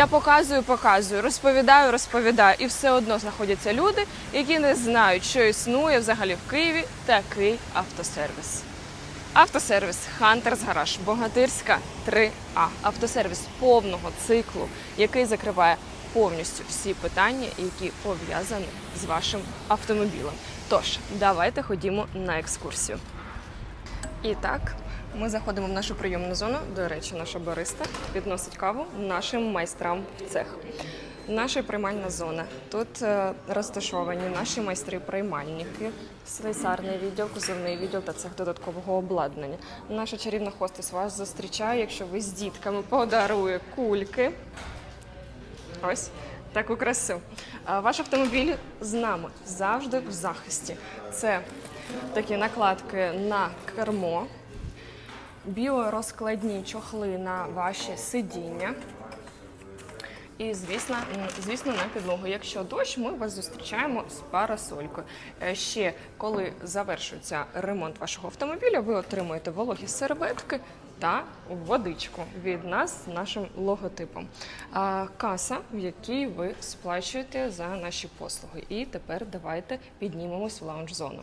Я показую, показую, розповідаю, розповідаю, і все одно знаходяться люди, які не знають, що існує взагалі в Києві такий автосервіс. Автосервіс Хантерс Гараж Богатирська 3А. Автосервіс повного циклу, який закриває повністю всі питання, які пов'язані з вашим автомобілем. Тож, давайте ходімо на екскурсію. І так, ми заходимо в нашу прийомну зону. До речі, наша бариста підносить каву нашим майстрам в цех. Наша приймальна зона. Тут е, розташовані наші майстри-приймальники, слесарний відділ, кузовний відділ та цех додаткового обладнання. Наша чарівна хостес вас зустрічає, якщо ви з дітками подарує кульки. Ось таку красу. Ваш автомобіль з нами завжди в захисті. Це такі накладки на кермо, біорозкладні чохли на ваші сидіння. І звісно, звісно, на підлогу. Якщо дощ, ми вас зустрічаємо з парасолькою. Е, Ще коли завершується ремонт вашого автомобіля, ви отримуєте вологі серветки та водичку від нас з нашим логотипом. Каса, в якій ви сплачуєте за наші послуги. І тепер давайте піднімемось в лаунж-зону.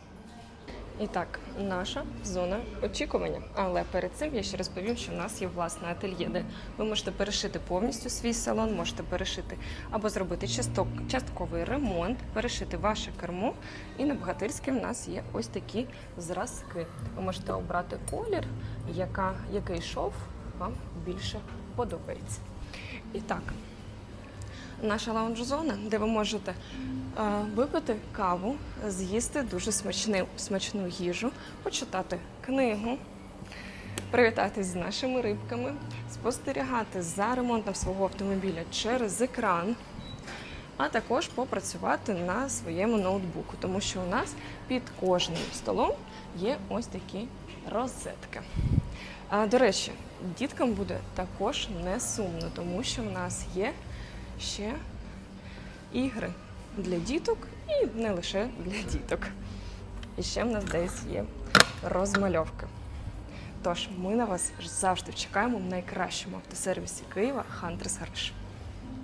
І так, наша зона очікування. Але перед цим я ще розповім, що в нас є власне ательє, де ви можете перешити повністю свій салон, можете перешити або зробити часток- частковий ремонт, перешити ваше кермо. І на Богатирській в нас є ось такі зразки. Ви можете обрати колір, яка, який шов вам більше подобається. І так, наша лаунж-зона, де ви можете е, випити каву, з'їсти дуже смачну, смачну їжу, почитати книгу, привітатись з нашими рибками, спостерігати за ремонтом свого автомобіля через екран, а також попрацювати на своєму ноутбуку, тому що у нас під кожним столом є ось такі розетки. А, до речі, діткам буде також не сумно, тому що в нас є ще ігри для діток і не лише для діток. І ще в нас десь є розмальовки. Тож ми на вас завжди чекаємо в найкращому автосервісі Києва Хантерс Гараж.